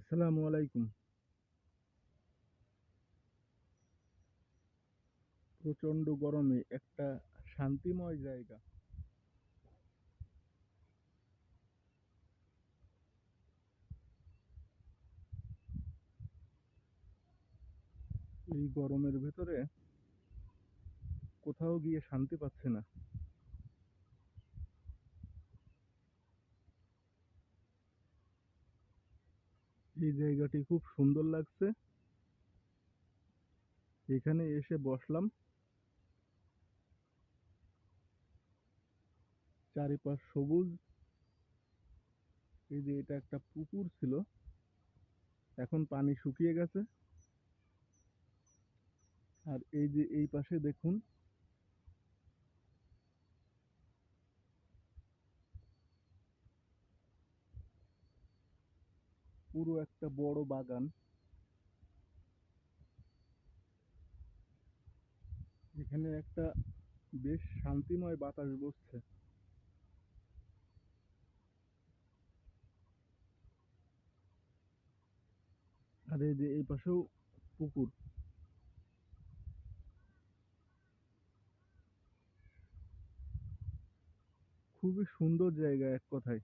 আসসালামু আলাইকুম। প্রচণ্ড গরমে একটা শান্তিময় জায়গা। এই গরমের ভেতরে কোথাও গিয়ে শান্তি পাচ্ছে না। এই জায়গাটি খুব সুন্দর লাগছে। এখানে এসে বসলাম। চারিপাশ সবুজ। এই যে এটা একটা পুকুর ছিল। এখন পানি শুকিয়ে গেছে। আর এই যে এই পাশে দেখুন পুরো একটা বড় বাগান। এখানে একটা বেশ শান্তিময় বাতাস বসছে। আর এই যে এই পাশেও পুকুর। খুবই সুন্দর জায়গা এক কথায়।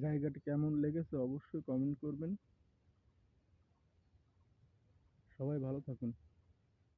জায়গাটি কেমন লেগেছে অবশ্যই কমেন্ট করবেন। সবাই ভালো থাকুন।